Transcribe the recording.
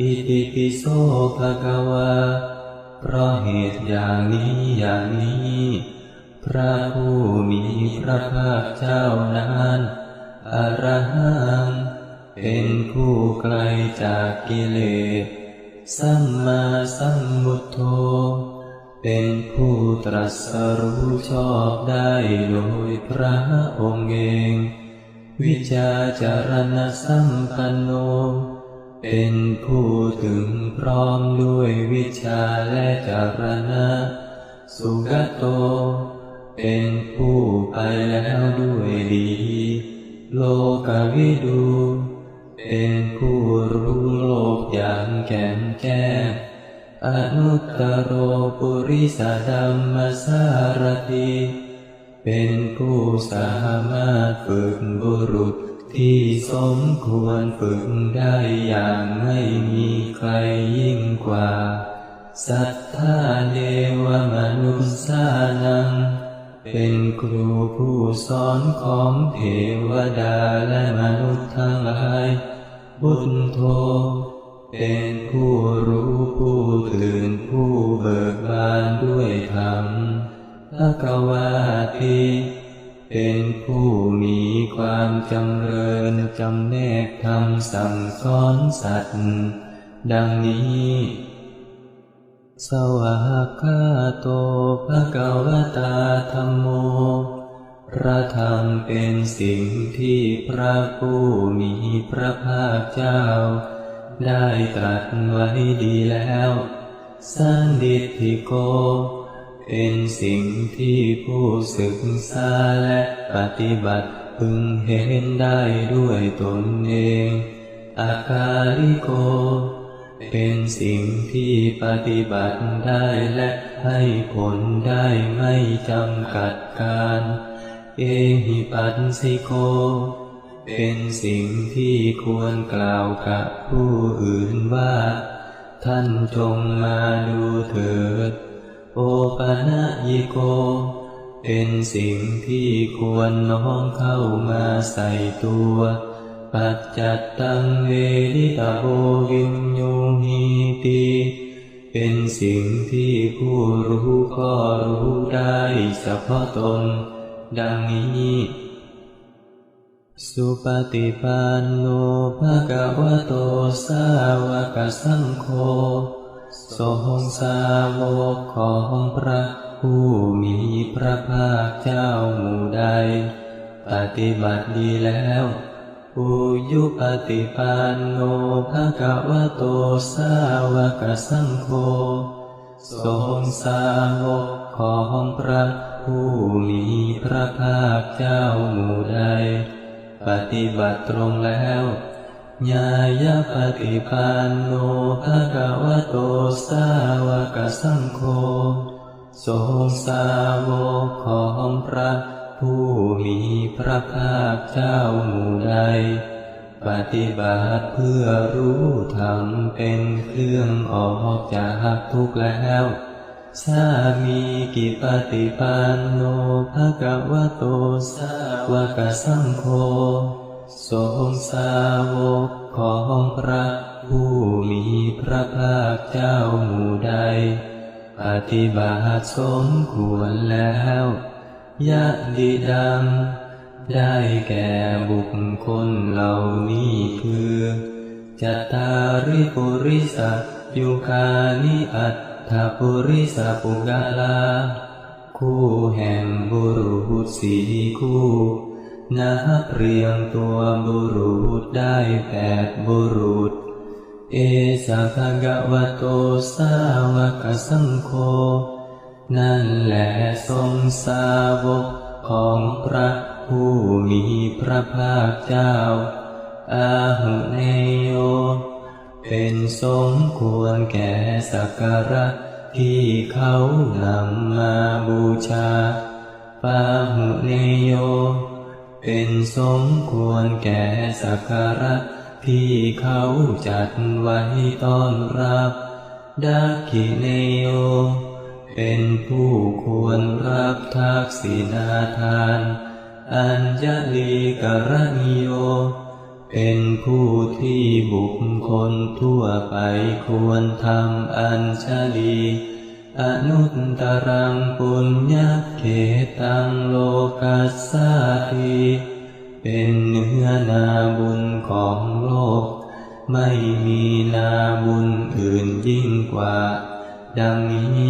อิติปิโสภะคะวาเพราะเหตุอย่างนี้อย่างนี้ พระผู้มีพระภาคเจ้านั้นอรหังเป็นผู้ไกลจากกิเลส สัมมาสัมพุทโธ เป็นผู้ตรัสรู้ชอบได้โดยพระองค์เอง วิชาจารณสัมปันโน เป็นผู้ถึงพร้อมด้วยวิชาและจารณะ สุกโต เป็นผู้ไปแล้วด้วยดี โลกวิดู เป็นผู้รู้โลกอย่างแก่นแจ้งอนุตตโรปุริสดัมมสารติ เป็นผู้สามารถฝึกบุรุษ ที่สมควรฝึกได้อย่างไม่มีใครยิ่งกว่า สัทธาเดวมนุษสานัง เป็นครูผู้สอนของเทวดาและมนุษย์ทั้งหลายบุญโทเป็นผู้รู้ผู้ตื่นผู้เบิกบานด้วยธรรมพระกวาที เป็นผู้มีความจำเริญจำแนกธรรมสั่งสอนสัตว์ ดังนี้ สวากขาโตภะคะวตาธรรมโม พระธรรมเป็นสิ่งที่พระผู้มีพระภาคเจ้า ได้ตรัสไว้ดีแล้ว สันดิทิโก เป็นสิ่งที่ผู้ศึกษาและปฏิบัติพึงเห็นได้ด้วยตนเอง อาคาริโก เป็นสิ่งที่ปฏิบัติได้และให้ผลได้ไม่จำกัดการ เอหิปัสสิโก เป็นสิ่งที่ควรกล่าวกับผู้อื่นว่า ท่านจงมาดูเถิด โอปะนะยิโก เป็นสิ่งที่ควรน้อมเข้ามาใส่ตัว ปัจจัตตังเวริตาโบวิญโยหีติเป็นสิ่งที่ผู้รู้ก็รู้ได้เฉพาะตน ดังนี้ สุปฏิปันโนภะคะวะโตสาวกสังโฆ ทรงสาวกของพระผู้มีพระภาคเจ้าหมู่ใด ปฏิบัติดีแล้วอุยุปฏิปันโนภะคะวะโตสาวกสังโฆทรงสาวกของพระผู้มีพระภาคเจ้าหมู่ใด ปฏิบัติตรงแล้ว ญาญาปฏิปันโนภะคะวะโตสาวกสังโฆทรงสาวกของพระผู้มีพระภาคเจ้าหมู่ใด ปฏิบัติเพื่อรู้ธรรมเป็นเครื่องออกจากทุกข์แล้วสามีกิปฏิปันโนภะคะวะโตสาวกสังโฆ สาวกของพระผู้มีพระภาคเจ้าหมู่ใด ปฏิบัติสมควรแล้วยะดีดัง ได้แก่บุคคลเหล่านี้คือจตตาริปุริสยุคานิอัตถปุริสปุกาลา คู่แห่งบุรุษสีคู่ นับเรียงตัวบุรุษได้แปดบุรุษ เอสะภะกะวะโตสาวกสังโฆนั่นแหละทรงสาวกของพระผู้มีพระภาคเจ้า อาหุเนโย เป็นสมควรแก่สักการะที่เขานำมาบูชาปาหุเนโย เป็นสมควรแก่สักการะ ที่เขาจัดไว้ต้อนรับดักขิเนโย เป็นผู้ควรรับทักษิณาทาน อัญญลีกรณิโย เป็นผู้ที่บุคคลทั่วไปควรทำอัญชลี อนุตตรังปุญญเขตังโลกัสสาติเป็นเนื้อนาบุญของโลก ไม่มีนาบุญอื่นยิ่งกว่า ดังนี้